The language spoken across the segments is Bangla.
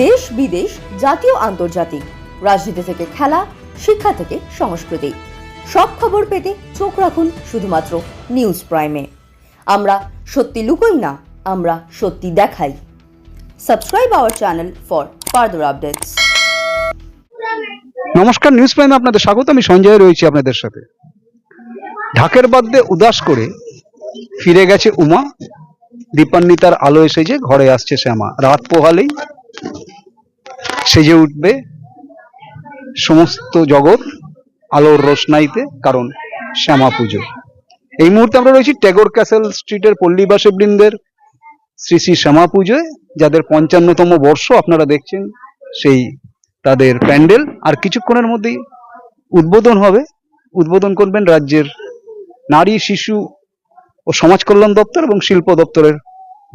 দেশ বিদেশ, জাতীয়, আন্তর্জাতিক। রাজনীতি থেকে খেলা, শিক্ষা থেকে সংস্কৃতি। সব খবর পেতে চোখ রাখুন শুধুমাত্র নিউজ প্রাইমে। আমরা সত্যি লুকোই না, আমরা সত্যি দেখাই। Subscribe our channel for further updates. নমস্কার, নিউজ প্রাইমে আপনাদের স্বাগত, আমি সঞ্জয় রয়েছি আপনাদের সাথে। ঢাকের বাদ্যে উদাস করে ফিরে গেছে উমা। দীপান্বিতার আলো এসেছে, ঘরে আসছে শ্যামা। রাত পোহালেই সেজে উঠবে সমস্ত জগৎ আলোর রোশনাইতে, কারণ শ্যামা পুজো। এই মুহূর্তে আমরা রয়েছি ট্যাগর ক্যাসেল স্ট্রিটের পল্লীবাসী বৃন্দের শ্রী শ্রী শ্যামা পুজোয়, যাদের পঞ্চান্নতম বর্ষ আপনারা দেখছেন, সেই তাদের প্যান্ডেল। আর কিছুক্ষণের মধ্যেই উদ্বোধন হবে। উদ্বোধন করবেন রাজ্যের নারী, শিশু ও সমাজ কল্যাণ দপ্তর এবং শিল্প দপ্তরের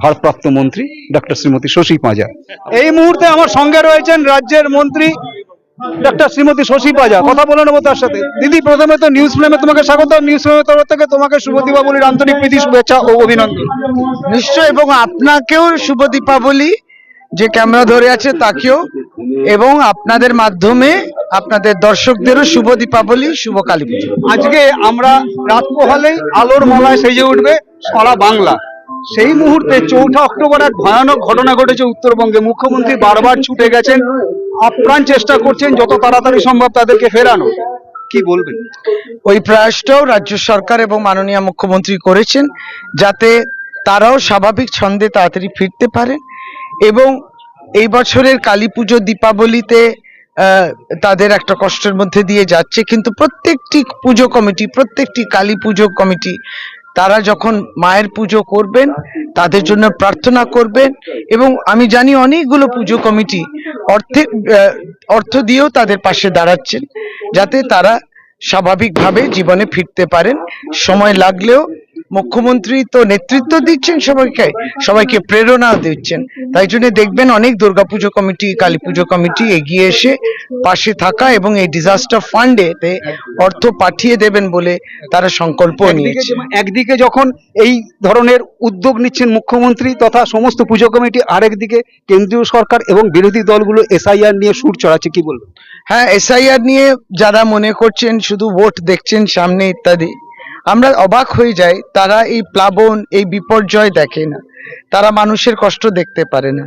ভারপ্রাপ্ত মন্ত্রী ডক্টর শ্রীমতী শশী পাঁজা। এই মুহূর্তে আমার সঙ্গে রয়েছেন রাজ্যের মন্ত্রী ডক্টর শ্রীমতী শশী পাঁজা। কথা বলে নেব তার সাথে। দিদি প্রথমে তো নিউজ ফ্লেমে তোমাকে স্বাগত নিউজ ফ্লেমের তরফ থেকে তোমাকে শুভ দীপাবলির আন্তরিক প্রীতি শুভেচ্ছা ও অভিনন্দন। নিশ্চয় এবং আপনাকেও শুভ দীপাবলি যে ক্যামেরা ধরে আছে তাকেও এবং আপনাদের মাধ্যমে আপনাদের দর্শকদেরও শুভ দীপাবলি শুভ কালী পুজো। আজকে আমরা রাত পোহালেই আলোর মলায় সেজে উঠবে সারা বাংলা। সেই মুহূর্তে চৌঠা অক্টোবর এক ভয়ানক ঘটনা ঘটেছে উত্তরবঙ্গে। মুখ্যমন্ত্রী বারবার ছুটে গেছেন, আপ্রাণ চেষ্টা করছেন, যত তাড়াতাড়ি সম্ভব তাদেরকে ফেরানো কি বলবেন? ওই প্রয়াসটাও রাজ্য সরকার এবং মাননীয় মুখ্যমন্ত্রী করেছেন, যাতে তারাও স্বাভাবিক ছন্দে তাড়াতাড়ি ফিরতে পারেন এবং এই বছরের কালী পুজো দীপাবলিতে তাদের একটা কষ্টের মধ্যে দিয়ে যাচ্ছে। কিন্তু প্রত্যেকটি পুজো কমিটি, প্রত্যেকটি কালী পুজো কমিটি তারা যখন মায়ের পুজো করবেন, তাদের জন্য প্রার্থনা করবেন এবং আমি জানি অনেকগুলো পুজো কমিটি অর্থে অর্থ দিয়েও তাদের পাশে দাঁড়াচ্ছেন, যাতে তারা স্বাভাবিকভাবে জীবনে ফিরতে পারেন। সময় লাগলেও মুখ্যমন্ত্রী তো নেতৃত্ব দিচ্ছেন সবাইকে সবাইকে প্রেরণা দিচ্ছেন। তাই জন্য দেখবেন অনেক দুর্গাপুজো কমিটি কালী পুজো কমিটি এগিয়ে এসে পাশে থাকা এবং এই ডিজাস্টার ফান্ডেতে অর্থ পাঠিয়ে দেবেন বলে তারা সংকল্প নিয়েছে। একদিকে যখন এই ধরনের উদ্যোগ নিচ্ছেন মুখ্যমন্ত্রী তথা সমস্ত পুজো কমিটি আরেকদিকে কেন্দ্রীয় সরকার এবং বিরোধী দলগুলো এসআইআর নিয়ে সুর চড়াচ্ছে কি বলবেন? হ্যাঁ এসআইআর নিয়ে যারা মনে করছেন শুধু ভোট দেখছেন সামনে ইত্যাদি আমরা অবাক হয়ে যাই, তারা এই প্লাবন, এই বিপর্যয় দেখে না। তারা মানুষের কষ্ট দেখতে পারে না।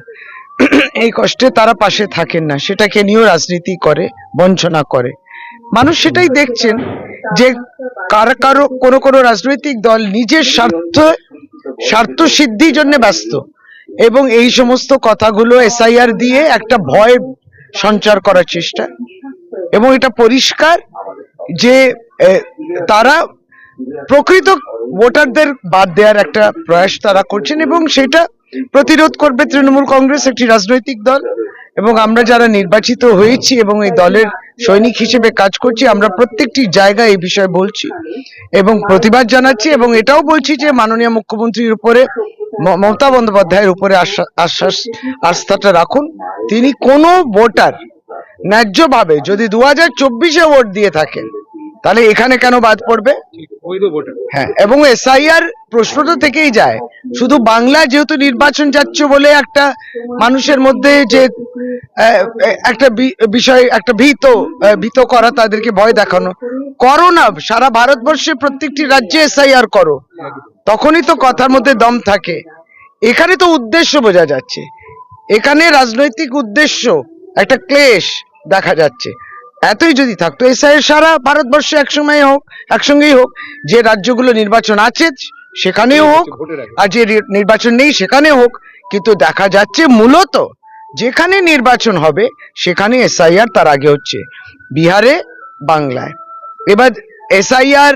এই কষ্টে তারা পাশে থাকেন না, সেটাকে নিয়েও রাজনীতি করে, বঞ্চনা করে। মানুষ সেটাই দেখছেন যে কার কারও, কোনো কোনো রাজনৈতিক দল নিজের স্বার্থ স্বার্থ সিদ্ধির জন্য ব্যস্ত। এবং এই সমস্ত কথাগুলো এসআইআর দিয়ে একটা ভয় সঞ্চার করার চেষ্টা। এবং এটা পরিষ্কার যে তারা প্রকৃত ভোটারদের বাদ দেওয়ার একটা প্রয়াস তারা করছেন এবং সেটা প্রতিরোধ করবে তৃণমূল কংগ্রেস, একটি রাজনৈতিক দল। এবং আমরা যারা নির্বাচিত হয়েছি এবং এই দলের সৈনিক হিসেবে কাজ করছি, আমরা প্রত্যেকটি জায়গায় এই বিষয়ে বলছি এবং প্রতিবাদ জানাচ্ছি এবং এটাও বলছি যে মাননীয় মুখ্যমন্ত্রীর উপরে মমতা বন্দ্যোপাধ্যায়ের উপরে আশ্বা- আশ্বাস, আস্থাটা রাখুন। তিনি কোনো ভোটার ন্যায্যভাবে যদি দু হাজার চব্বিশে ভোট দিয়ে থাকেন তাহলে এখানে কেন বাদ পড়বে? হ্যাঁ এবং এসআইআর প্রশ্নটা থেকেই যায়। শুধু বাংলা যেহেতু নির্বাচন যাচ্ছে বলে একটা মানুষের মধ্যে যে একটা বিষয়, একটা ভীত ভীত করা তাদেরকে ভয় দেখানো। করো না, সারা ভারতবর্ষে প্রত্যেকটি রাজ্যে এসআইআর করো। তখনই তো কথার মধ্যে দম থাকে। এখানে তো উদ্দেশ্য বোঝা যাচ্ছে। এখানে রাজনৈতিক উদ্দেশ্য, একটা ক্লেশ দেখা যাচ্ছে। এতই যদি থাকতো এসআইয়ের সারা ভারতবর্ষে একসময় হোক একসঙ্গেই হোক যে রাজ্যগুলো নির্বাচন আছে সেখানেও হোক আর যে নির্বাচন নেই সেখানে হোক কিন্তু দেখা যাচ্ছে মূলত যেখানে নির্বাচন হবে সেখানে এসআইআর তার আগে হচ্ছে বিহারে বাংলায়। এবার এসআইআর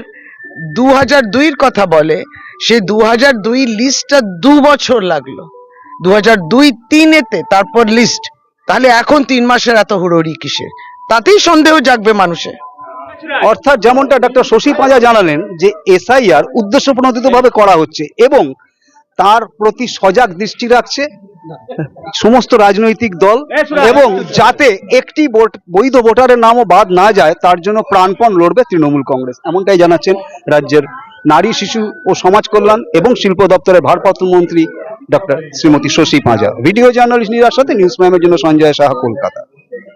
দু হাজার দুইয়ের কথা বলে সে দু হাজার দুই লিস্টটা দু বছর লাগল। দু হাজার দুই তিনেতে তারপর লিস্ট তাহলে এখন তিন মাসের এত হুড়োড়ি কিসের? তাতেই সন্দেহ জাগবে মানুষে। অর্থাৎ যেমনটা ডক্টর শশী পাঁজা জানালেন যে এসআইআর উদ্দেশ্য প্রণোদিতভাবে করা হচ্ছে এবং তার প্রতি সজাগ দৃষ্টি রাখছে সমস্ত রাজনৈতিক দল এবং যাতে একটি ভোট- বৈধ ভোটারের নামও বাদ না যায় তার জন্য প্রাণপণ লড়বে তৃণমূল কংগ্রেস। এমনটাই জানাচ্ছেন রাজ্যের নারী শিশু ও সমাজ কল্যাণ এবং শিল্প দপ্তরের ভারপ্রাপ্ত মন্ত্রী doctor Shrimati Shashi Panja. Video journalist নিরার সাথে নিউজ প্রাইমের জন্য সঞ্জয় সাহা কলকাতা।